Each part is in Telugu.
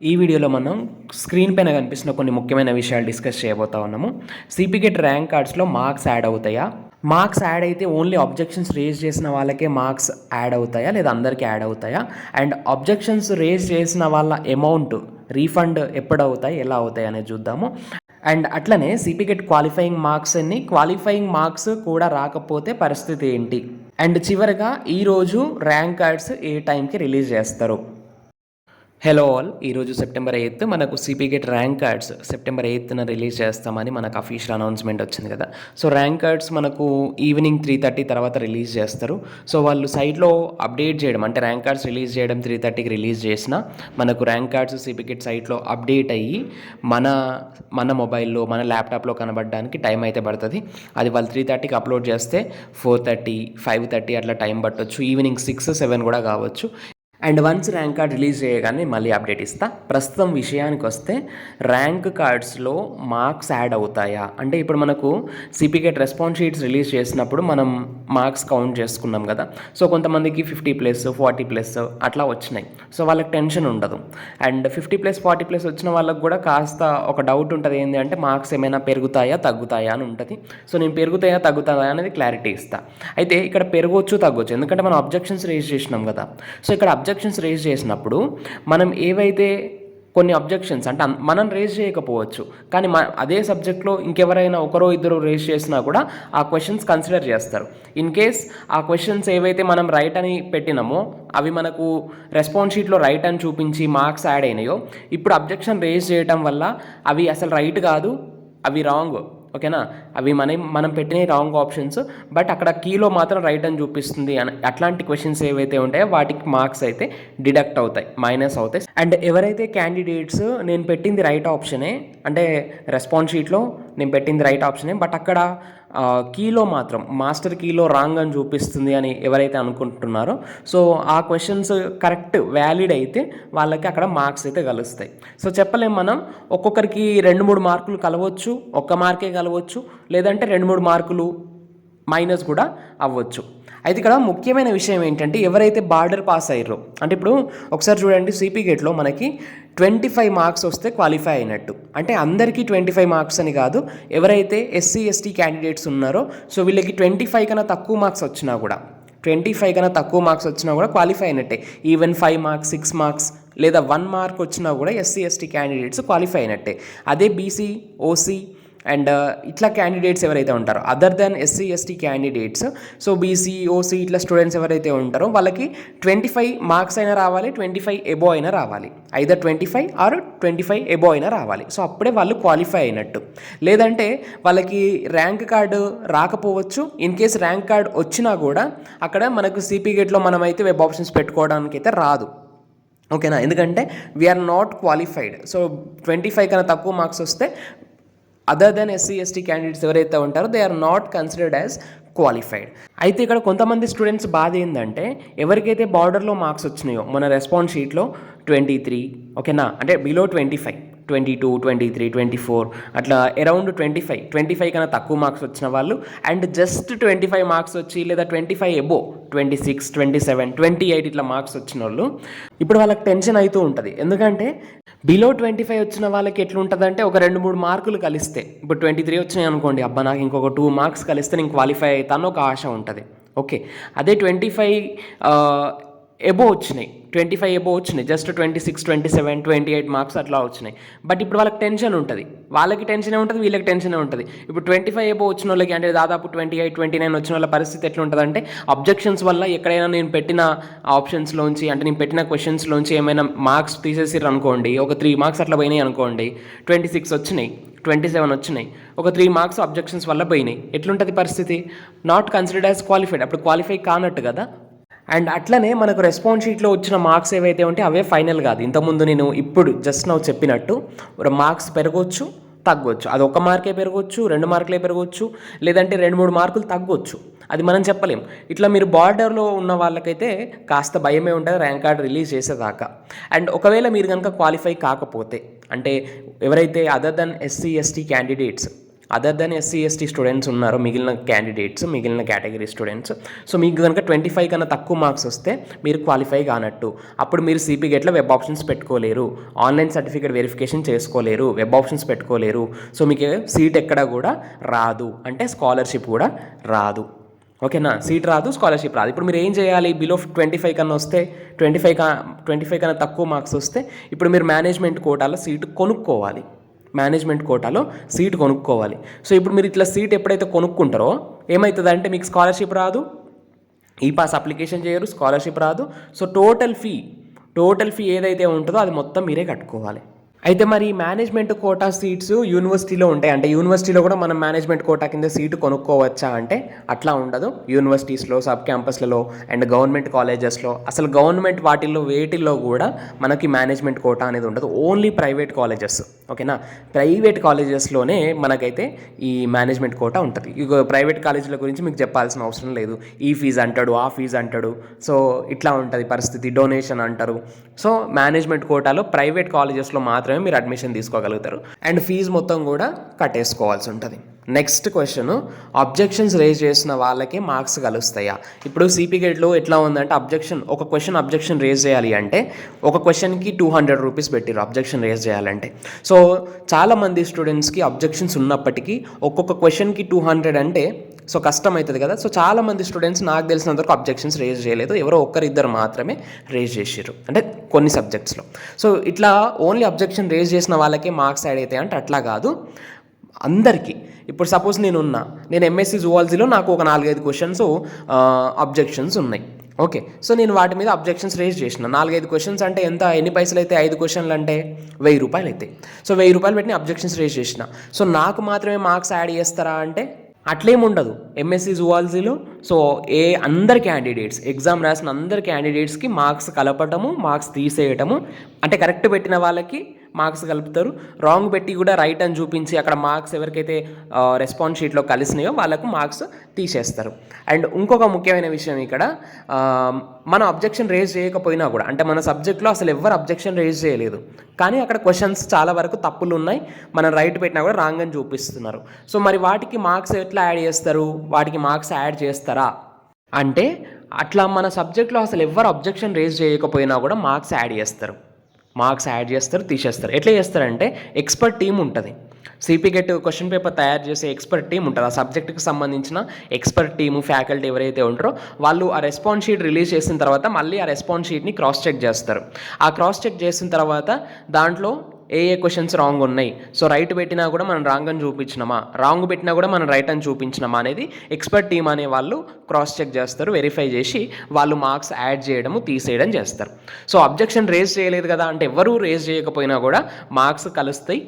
ఈ వీడియోలో మనం స్క్రీన్ పైన కనిపిస్తున్న కొన్ని ముఖ్యమైన విషయాలు డిస్కస్ చేయబోతా ఉన్నాము. సిపికెట్ ర్యాంక్ కార్డ్స్లో మార్క్స్ యాడ్ అవుతాయా? మార్క్స్ యాడ్ అయితే ఓన్లీ అబ్జెక్షన్స్ రేజ్ చేసిన వాళ్ళకే మార్క్స్ యాడ్ అవుతాయా? లేదా అందరికీ యాడ్ అవుతాయా? అండ్ అబ్జెక్షన్స్ రేజ్ చేసిన వాళ్ళ అమౌంట్ రీఫండ్ ఎప్పుడు అవుతాయి? ఎలా అవుతాయి అనేది చూద్దాము. అండ్ అట్లనే సిపికెట్ క్వాలిఫైయింగ్ మార్క్స్ అన్ని క్వాలిఫైయింగ్ మార్క్స్ కూడా రాకపోతే పరిస్థితి ఏంటి? అండ్ చివరగా ఈరోజు ర్యాంక్ కార్డ్స్ ఏ టైంకి రిలీజ్ చేస్తారు? హలో ఆల్ ఈరోజు సెప్టెంబర్ ఎయిత్ మనకు సిపిగెట్ ర్యాంక్ కార్డ్స్ సెప్టెంబర్ ఎయిత్న రిలీజ్ చేస్తామని మనకు అఫీషియల్ అనౌన్స్మెంట్ వచ్చింది కదా. సో ర్యాంక్ కార్డ్స్ మనకు ఈవినింగ్ త్రీ థర్టీ తర్వాత రిలీజ్ చేస్తారు. సో వాళ్ళు సైట్లో అప్డేట్ చేయడం అంటే ర్యాంక్ కార్డ్స్ రిలీజ్ చేయడం త్రీ థర్టీకి రిలీజ్ చేసిన మనకు ర్యాంక్ కార్డ్స్ సిపిగెట్ సైట్లో అప్డేట్ అయ్యి మన మన మొబైల్లో మన ల్యాప్టాప్లో కనబడడానికి టైం అయితే పడుతుంది. అది వాళ్ళు త్రీ థర్టీకి అప్లోడ్ చేస్తే ఫోర్ థర్టీ ఫైవ్ థర్టీ అట్లా టైం పట్టొచ్చు. ఈవినింగ్ సిక్స్ సెవెన్ కూడా కావచ్చు. And once rank card release చేయగానే మళ్ళీ అప్డేట్ ఇస్తా. ప్రస్తుతం విషయానికి వస్తే ర్యాంక్ కార్డ్స్లో మార్క్స్ యాడ్ అవుతాయా? అంటే ఇప్పుడు మనకు సిపికెట్ రెస్పాన్స్ షీట్స్ రిలీజ్ చేసినప్పుడు మనం మార్క్స్ కౌంట్ చేసుకున్నాం కదా. సో కొంతమందికి ఫిఫ్టీ ప్లస్ ఫార్టీ ప్లస్ అట్లా వచ్చినాయి. సో వాళ్ళకి టెన్షన్ ఉండదు. And fifty plus forty plus వచ్చిన వాళ్ళకి కూడా కాస్త ఒక డౌట్ ఉంటుంది ఏంటి అంటే మార్క్స్ ఏమైనా పెరుగుతాయా తగ్గుతాయా అని ఉంటుంది. సో నేను పెరుగుతాయా తగ్గుతాయా అనేది క్లారిటీ ఇస్తా. అయితే ఇక్కడ పెరగవచ్చు తగ్గవచ్చు ఎందుకంటే మనం అబ్జెక్షన్స్ రేజ్ చేసినాం కదా. సో ఇక్కడ అబ్జెక్షన్స్ రేజ్ చేసినప్పుడు మనం ఏవైతే కొన్ని అబ్జెక్షన్స్ అంటే మనం రేజ్ చేయకపోవచ్చు కానీ మ అదే సబ్జెక్ట్లో ఇంకెవరైనా ఒకరో ఇద్దరు రేజ్ చేసినా కూడా ఆ క్వశ్చన్స్ కన్సిడర్ చేస్తారు. ఇన్ కేస్ ఆ క్వశ్చన్స్ ఏవైతే మనం రైట్ అని పెట్టినామో అవి మనకు రెస్పాన్స్ షీట్లో రైట్ అని చూపించి మార్క్స్ యాడ్ అయినాయో ఇప్పుడు అబ్జెక్షన్ రేజ్ చేయటం వల్ల అవి అసలు రైట్ కాదు అవి రాంగ్ ఓకేనా? అవి మనం మనం పెట్టిన రాంగ్ ఆప్షన్స్ బట్ అక్కడ కీలో మాత్రం రైట్ అని చూపిస్తుంది అని. అట్లాంటి క్వశ్చన్స్ ఏవైతే ఉంటాయో వాటికి మార్క్స్ అయితే డిడక్ట్ అవుతాయి మైనస్ అవుతాయి. అండ్ ఎవరైతే క్యాండిడేట్స్ నేను పెట్టింది రైట్ ఆప్షనే అంటే రెస్పాన్స్ షీట్లో నేను పెట్టింది రైట్ ఆప్షనే బట్ అక్కడ కీలో మాత్రం మాస్టర్ కీలో రాంగ్ అని చూపిస్తుంది అని ఎవరైతే అనుకుంటున్నారో సో ఆ క్వశ్చన్స్ కరెక్ట్ వ్యాలిడ్ అయితే వాళ్ళకి అక్కడ మార్క్స్ అయితే కలుస్తాయి. సో చెప్పలేం మనం ఒక్కొక్కరికి రెండు మూడు మార్కులు కలవచ్చు ఒక్క మార్కే కలవచ్చు లేదంటే రెండు మూడు మార్కులు మైనస్ కూడా అవ్వచ్చు. అయితే ఇక్కడ ముఖ్యమైన విషయం ఏంటంటే ఎవరైతే బార్డర్ పాస్ అయ్యారో అంటే ఇప్పుడు ఒకసారి చూడండి సిపి గేట్లో మనకి ట్వంటీ ఫైవ్ మార్క్స్ వస్తే క్వాలిఫై అయినట్టు. అంటే అందరికీ ట్వంటీ ఫైవ్ మార్క్స్ అని కాదు ఎవరైతే ఎస్సీ ఎస్టీ క్యాండిడేట్స్ ఉన్నారో సో వీళ్ళకి ట్వంటీ ఫైవ్ కన్నా తక్కువ మార్క్స్ వచ్చినా కూడా ట్వంటీ ఫైవ్ కన్నా తక్కువ మార్క్స్ వచ్చినా కూడా క్వాలిఫై అయినట్టే. Even five marks six marks లేదా వన్ మార్క్ వచ్చినా కూడా ఎస్సీ ఎస్టీ క్యాండిడేట్స్ క్వాలిఫై అయినట్టే. అదే బీసీ ఓసీ అండ్ uh, ఇట్లా క్యాండిడేట్స్ ఎవరైతే ఉంటారో other than SC ST candidates so BC OC ఇట్లా స్టూడెంట్స్ ఎవరైతే ఉంటారో వాళ్ళకి ట్వంటీ ఫైవ్ మార్క్స్ అయినా రావాలి ట్వంటీ ఫైవ్ ఎబో అయినా రావాలి. Either twenty five or twenty five above అయినా రావాలి. సో అప్పుడే వాళ్ళు క్వాలిఫై అయినట్టు. లేదంటే వాళ్ళకి ర్యాంక్ కార్డు రాకపోవచ్చు. ఇన్ కేస్ ర్యాంక్ కార్డ్ వచ్చినా కూడా అక్కడ మనకు సిపి గేట్లో మనమైతే వెబ్ ఆప్షన్స్ పెట్టుకోవడానికి అయితే రాదు ఓకేనా ఎందుకంటే we are not qualified so twenty five కన్నా తక్కువ మార్క్స్ వస్తే other than SC ST candidates ఎవరైతే ఉంటారో they are not considered as qualified అయితే ఇక్కడ కొంతమంది స్టూడెంట్స్ బాధ ఏంటంటే ఎవరికైతే బార్డర్లో మార్క్స్ వచ్చినాయో మన రెస్పాన్స్ షీట్లో ట్వంటీ త్రీ ఓకేనా అంటే below twenty five twenty two twenty three twenty four అట్లా around twenty five. Twenty five కన్నా తక్కువ మార్క్స్ వచ్చిన వాళ్ళు and just twenty five marks వచ్చి లేదా twenty five above twenty six twenty seven twenty eight ఇట్లా మార్క్స్ వచ్చిన వాళ్ళు ఇప్పుడు వాళ్ళకి టెన్షన్ అవుతూ ఉంటుంది. ఎందుకంటే బిలో ట్వంటీ ఫైవ్ వచ్చిన వాళ్ళకి ఎట్లుంటుందంటే ఒక రెండు మూడు మార్కులు కలిస్తే. ఇప్పుడు ట్వంటీ త్రీ వచ్చినాయి అనుకోండి అబ్బా నాకు ఇంకొక టూ మార్క్స్ కలిస్తే నేను క్వాలిఫై అవుతాను ఒక ఆశ ఉంటుంది. ఓకే అదే ట్వంటీ ఫైవ్ ఎబో వచ్చినాయి. ట్వంటీ ఫైవ్ ఎబో వచ్చినాయి. Just twenty six twenty seven twenty eight marks అట్లా వచ్చినాయి. బట్ ఇప్పుడు వాళ్ళకి టెన్షన్ ఉంటుంది. వాళ్ళకి టెన్షనే ఉంటుంది వీళ్ళకి టెన్షనే ఉంటుంది. ఇప్పుడు ట్వంటీ ఫైవ్ ఎబో వచ్చిన వాళ్ళకి అంటే దాదాపు ట్వంటీ ఎయిట్ ట్వంటీ నైన్ వచ్చిన వాళ్ళ పరిస్థితి ఎట్లుంటుందంటే అంటే అబ్జెక్షన్స్ వల్ల ఎక్కడైనా నేను పెట్టిన ఆప్షన్స్లోంచి అంటే నేను పెట్టిన క్వశ్చన్స్లోంచి ఏమైనా మార్క్స్ తీసేసిర్రు అనుకోండి ఒక త్రీ మార్క్స్ అట్లా పోయినాయి అనుకోండి ట్వంటీ సిక్స్ వచ్చినాయి ట్వంటీ సెవెన్ వచ్చినాయి ఒక త్రీ మార్క్స్ అబ్జెక్షన్స్ వల్ల పోయినాయి. ఎట్లుంటుంది పరిస్థితి? నాట్ కన్సిడర్డ్ యాజ్ క్వాలిఫైడ్ అప్పుడు క్వాలిఫై కానట్టు కదా? అండ్ అట్లనే మనకు రెస్పాన్స్ షీట్లో వచ్చిన మార్క్స్ ఏవైతే ఉంటే అవే ఫైనల్ కాదు. ఇంతకుముందు నేను ఇప్పుడు జస్ట్ నాకు చెప్పినట్టు మార్క్స్ పెరగవచ్చు తగ్గొచ్చు. అది ఒక మార్కే పెరగవచ్చు రెండు మార్కులే పెరగవచ్చు లేదంటే రెండు మూడు మార్కులు తగ్గొచ్చు. అది మనం చెప్పలేం. ఇట్లా మీరు బార్డర్లో ఉన్న వాళ్ళకైతే కాస్త భయమే ఉంటుంది ర్యాంక్ కార్డ్ రిలీజ్ చేసేదాకా. అండ్ ఒకవేళ మీరు కనుక క్వాలిఫై కాకపోతే అంటే ఎవరైతే other than SC ST candidates other than SC ST students ఉన్నారు మిగిలిన క్యాండిడేట్స్ మిగిలిన కేటగిరీ స్టూడెంట్స్ సో మీకు కనుక ట్వంటీ ఫైవ్ కన్నా తక్కువ మార్క్స్ వస్తే మీరు క్వాలిఫై కానట్టు. అప్పుడు మీరు సిపి గేట్లో వెబ్ ఆప్షన్స్ పెట్టుకోలేరు. ఆన్లైన్ సర్టిఫికేట్ వెరిఫికేషన్ చేసుకోలేరు. వెబ్ ఆప్షన్స్ పెట్టుకోలేరు. సో మీకు సీట్ ఎక్కడ కూడా రాదు. అంటే స్కాలర్షిప్ కూడా రాదు. ఓకేనా సీట్ రాదు స్కాలర్షిప్ రాదు. ఇప్పుడు మీరు ఏం చేయాలి? బిలో ట్వంటీ ఫైవ్ కన్నా వస్తే ట్వంటీ ఫైవ్ కా ట్వంటీ ఫైవ్ కన్నా తక్కువ మార్క్స్ వస్తే ఇప్పుడు మీరు మేనేజ్మెంట్ కోటాలో సీటు కొనుక్కోవాలి. మేనేజ్మెంట్ కోటాలో సీట్ కొనుక్కోవాలి. సో ఇప్పుడు మీరు ఇట్లా సీట్ ఎప్పుడైతే కొనుక్కుంటారో ఏమవుతుంది అంటే మీకు స్కాలర్షిప్ రాదు. ఈ పాస్ అప్లికేషన్ చేయరు స్కాలర్షిప్ రాదు. So total fee total fee ఏదైతే ఉంటుందో అది మొత్తం మీరే కట్టుకోవాలి. అయితే మరి మేనేజ్మెంట్ కోటా సీట్స్ యూనివర్సిటీలో ఉంటాయి. అంటే యూనివర్సిటీలో కూడా మనం మేనేజ్మెంట్ కోటా కింద సీటు కొనుక్కోవచ్చా అంటే అట్లా ఉండదు. యూనివర్సిటీస్లో సబ్ క్యాంపస్లలో అండ్ గవర్నమెంట్ కాలేజెస్లో అసలు గవర్నమెంట్ వాటిల్లో వేటిల్లో కూడా మనకి మేనేజ్మెంట్ కోటా అనేది ఉండదు. ఓన్లీ ప్రైవేట్ కాలేజెస్ ఓకేనా ప్రైవేట్ కాలేజెస్లోనే మనకైతే ఈ మేనేజ్మెంట్ కోటా ఉంటుంది. ఇక ప్రైవేట్ కాలేజీల గురించి మీకు చెప్పాల్సిన అవసరం లేదు. ఈ ఫీజు అంటాడు ఆ ఫీజు అంటాడు. సో ఇట్లా ఉంటుంది పరిస్థితి. డొనేషన్ అంటారు. సో మేనేజ్మెంట్ కోటాలో ప్రైవేట్ కాలేజెస్లో మాత్రమే మీరు అడ్మిషన్ తీసుకోగలుగుతారు. అండ్ ఫీజు మొత్తం కూడా కట్టేసుకోవాల్సి ఉంటుంది. నెక్స్ట్ క్వశ్చన్ అబ్జెక్షన్స్ రేజ్ చేసిన వాళ్ళకి మార్క్స్ కలుస్తాయా? ఇప్పుడు సిపి గేట్లో ఎట్లా ఉందంటే అబ్జెక్షన్ ఒక క్వశ్చన్ అబ్జెక్షన్ రేజ్ చేయాలి అంటే ఒక క్వశ్చన్కి టూ హండ్రెడ్ రూపీస్ పెట్టిరు అబ్జెక్షన్ రేజ్ చేయాలంటే. సో చాలామంది స్టూడెంట్స్కి అబ్జెక్షన్స్ ఉన్నప్పటికీ ఒక్కొక్క క్వశ్చన్కి టూ హండ్రెడ్ అంటే సో కష్టం అవుతుంది కదా. సో చాలామంది స్టూడెంట్స్ నాకు తెలిసినంత వరకు అబ్జెక్షన్స్ రేజ్ చేయలేదు. ఎవరో ఒక్కరిద్దరు మాత్రమే రేజ్ చేసారు అంటే కొన్ని సబ్జెక్ట్స్లో సో ఇట్లా ఓన్లీ అబ్జెక్షన్ రేజ్ చేసిన వాళ్ళకే మార్క్స్ యాడ్ అవుతాయి అంటే అట్లా కాదు. అందరికీ. ఇప్పుడు సపోజ్ నేను ఉన్నా నేను ఎంఎస్సి జువాలజీలో నాకు ఒక నాలుగైదు క్వశ్చన్స్ అబ్జెక్షన్స్ ఉన్నాయి. ఓకే సో నేను వాటి మీద అబ్జెక్షన్స్ రేజ్ చేసిన. నాలుగైదు క్వశ్చన్స్ అంటే ఎంత? ఎన్ని పైసలు అయితే ఐదు క్వశ్చన్లు అంటే వెయ్యి రూపాయలు అవుతాయి సో వెయ్యి రూపాయలు పెట్టి అబ్జెక్షన్స్ రేజ్ చేసిన. సో నాకు మాత్రమే మార్క్స్ యాడ్ చేస్తారా అంటే అట్లేం ఉండదు. ఎంఎస్సి జువాలజీలో సో ఏ అందరి క్యాండిడేట్స్ ఎగ్జామ్ రాసిన అందరి క్యాండిడేట్స్కి మార్క్స్ కలపటము మార్క్స్ తీసేయటము అంటే కరెక్ట్ పెట్టిన వాళ్ళకి మార్క్స్ కలుపుతారు. రాంగ్ పెట్టి కూడా రైట్ అని చూపించి అక్కడ మార్క్స్ ఎవరికైతే రెస్పాన్స్ షీట్లో కలిసినాయో వాళ్ళకు మార్క్స్ తీసేస్తారు. అండ్ ఇంకొక ముఖ్యమైన విషయం ఇక్కడ మన మనం అబ్జెక్షన్ రేజ్ చేయకపోయినా కూడా అంటే మన సబ్జెక్ట్లో అసలు ఎవరు అబ్జెక్షన్ రేజ్ చేయలేదు. కానీ అక్కడ క్వశ్చన్స్ చాలా వరకు తప్పులు ఉన్నాయి. మనం రైట్ పెట్టినా కూడా రాంగ్ అని చూపిస్తున్నారు. సో మరి వాటికి మార్క్స్ ఎట్లా యాడ్ చేస్తారు? వాటికి మార్క్స్ యాడ్ చేస్తారా? అంటే అట్లా మన సబ్జెక్ట్లో అసలు ఎవరు అబ్జెక్షన్ రేజ్ చేయకపోయినా కూడా మార్క్స్ యాడ్ చేస్తారు. మార్క్స్ యాడ్ చేస్తారు తీసేస్తారు. ఎట్లా చేస్తారంటే ఎక్స్పర్ట్ టీం ఉంటుంది. సిపి గెట్ క్వశ్చన్ పేపర్ తయారు చేసే ఎక్స్పర్ట్ టీం ఉంటుంది. ఆ సబ్జెక్ట్కి సంబంధించిన ఎక్స్పర్ట్ టీము ఫ్యాకల్టీ ఎవరైతే ఉంటారో వాళ్ళు ఆ రెస్పాన్స్ షీట్ రిలీజ్ చేసిన తర్వాత మళ్ళీ ఆ రెస్పాన్స్ షీట్ని క్రాస్ చెక్ చేస్తారు. ఆ క్రాస్ చెక్ చేసిన తర్వాత దాంట్లో ఏ ఏ క్వశ్చన్స్ రాంగ్ ఉన్నాయి? సో రైట్ పెట్టినా కూడా మనం రాంగ్ అని చూపించినామా? రాంగ్ పెట్టినా కూడా మనం రైట్ అని చూపించినామా అనేది ఎక్స్పర్ట్ టీమ్ అనే వాళ్ళు క్రాస్ చెక్ చేస్తారు వెరిఫై చేసి వాళ్ళు మార్క్స్ యాడ్ చేయడము తీసేయడం చేస్తారు. సో అబ్జెక్షన్ రేజ్ చేయలేదు కదా అంటే ఎవరూ రేజ్ చేయకపోయినా కూడా మార్క్స్ కలుస్తాయి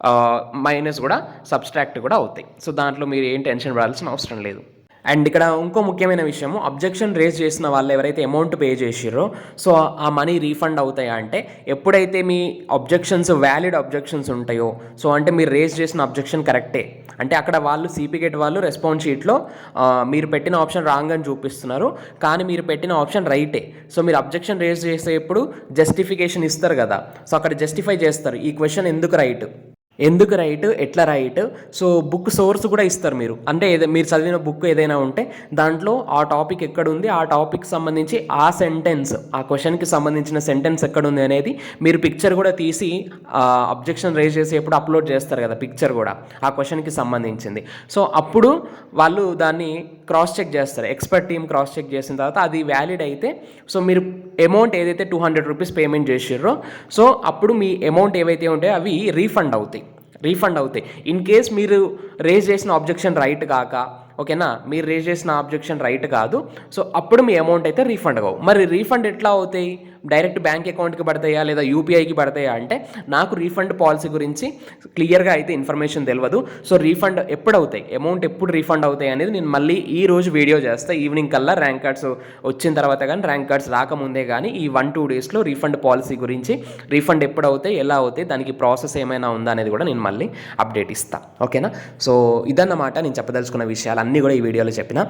uh, మైనస్ కూడా సబ్స్ట్రాక్ట్ కూడా అవుతాయి. సో దాంట్లో మీరు ఏం టెన్షన్ పడాల్సిన అవసరం లేదు. అండ్ ఇక్కడ ఇంకో ముఖ్యమైన విషయము అబ్జెక్షన్ రేజ్ చేసిన వాళ్ళు ఎవరైతే అమౌంట్ పే చేసిర్రో సో ఆ మనీ రీఫండ్ అవుతాయా అంటే ఎప్పుడైతే మీ అబ్జెక్షన్స్ వ్యాలిడ్ అబ్జెక్షన్స్ ఉంటాయో సో అంటే మీరు రేజ్ చేసిన అబ్జెక్షన్ కరెక్టే అంటే అక్కడ వాళ్ళు సిపిగేట్ వాళ్ళు రెస్పాన్స్ షీట్లో మీరు పెట్టిన ఆప్షన్ రాంగ్ అని చూపిస్తున్నారు కానీ మీరు పెట్టిన ఆప్షన్ రైటే సో మీరు అబ్జెక్షన్ రేజ్ చేసేప్పుడు జస్టిఫికేషన్ ఇస్తారు కదా. సో అక్కడ జస్టిఫై చేస్తారు ఈ క్వశ్చన్ ఎందుకు రైట్ ఎందుకు రైట్? ఎట్లా రైట్? సో బుక్ సోర్స్ కూడా ఇస్తారు మీరు. అంటే ఏదో మీరు చదివిన బుక్ ఏదైనా ఉంటే దాంట్లో ఆ టాపిక్ ఎక్కడ ఉంది ఆ టాపిక్ సంబంధించి ఆ సెంటెన్స్ ఆ క్వశ్చన్కి సంబంధించిన సెంటెన్స్ ఎక్కడ ఉంది అనేది మీరు పిక్చర్ కూడా తీసి అబ్జెక్షన్ రేజ్ చేసేప్పుడు అప్లోడ్ చేస్తారు కదా పిక్చర్ కూడా ఆ క్వశ్చన్కి సంబంధించింది. సో అప్పుడు వాళ్ళు దాన్ని క్రాస్ చెక్ చేస్తారు. ఎక్స్పర్ట్ టీం క్రాస్ చెక్ చేసిన తర్వాత అది వ్యాలిడ్ అయితే సో మీరు అమౌంట్ ఏదైతే టూ హండ్రెడ్ రూపీస్ పేమెంట్ చేసిర్రో సో అప్పుడు మీ అమౌంట్ ఏవైతే ఉంటాయో అవి రీఫండ్ అవుతాయి. రీఫండ్ అవుతాయి. ఇన్ కేస్ మీరు రేజ్ చేసిన ఆబ్జెక్షన్ రైట్ కాక ఓకేనా మీరు రేజ్ చేసిన ఆబ్జెక్షన్ రైట్ కాదు. సో అప్పుడు మీ అమౌంట్ అయితే రీఫండ్ కావు. మరి రీఫండ్ ఎట్లా అవుతాయి? డైరెక్ట్ బ్యాంక్ అకౌంట్కి పడతాయా లేదా యూపీఐకి పడతాయా అంటే నాకు రీఫండ్ పాలసీ గురించి క్లియర్గా అయితే ఇన్ఫర్మేషన్ తెలియదు సో రీఫండ్ ఎప్పుడు అవుతాయి అమౌంట్ ఎప్పుడు రీఫండ్ అవుతాయి అనేది నేను మళ్ళీ ఈ రోజు వీడియో చేస్తా. ఈవినింగ్ కల్లా ర్యాంక్ కార్డ్స్ వచ్చిన తర్వాత కానీ ర్యాంక్ కార్డ్స్ రాకముందే కానీ ఈ వన్ టూ డేస్లో రీఫండ్ పాలసీ గురించి రీఫండ్ ఎప్పుడు అవుతాయి ఎలా అవుతాయి దానికి ప్రాసెస్ ఏమైనా ఉందా అనేది కూడా నేను మళ్ళీ అప్డేట్ ఇస్తాను ఓకేనా? సో ఇదన్నమాట నేను చెప్పదలుచుకున్న విషయాలు. అన్నీ కూడా ఈ వీడియోలో చెప్పిన.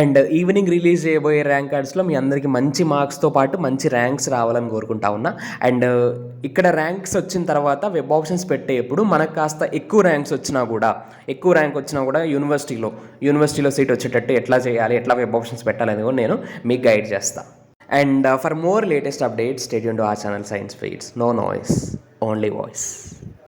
అండ్ ఈవినింగ్ రిలీజ్ చేయబోయే ర్యాంక్ కార్డ్స్లో మీ అందరికీ మంచి మార్క్స్తో పాటు మంచి ర్యాంక్స్ రావాలని కోరుకుంటా ఉన్నా. అండ్ ఇక్కడ ర్యాంక్స్ వచ్చిన తర్వాత వెబ్ ఆప్షన్స్ పెట్టేప్పుడు మనకు కాస్త ఎక్కువ ర్యాంక్స్ వచ్చినా కూడా ఎక్కువ ర్యాంక్ వచ్చినా కూడా యూనివర్సిటీలో యూనివర్సిటీలో సీట్ వచ్చేటట్టు ఎట్లా చేయాలి ఎట్లా వెబ్ ఆప్షన్స్ పెట్టాలని కూడా నేను మీకు గైడ్ చేస్తాను and for more latest updates stay tuned to our channel science feeds. No noise only voice.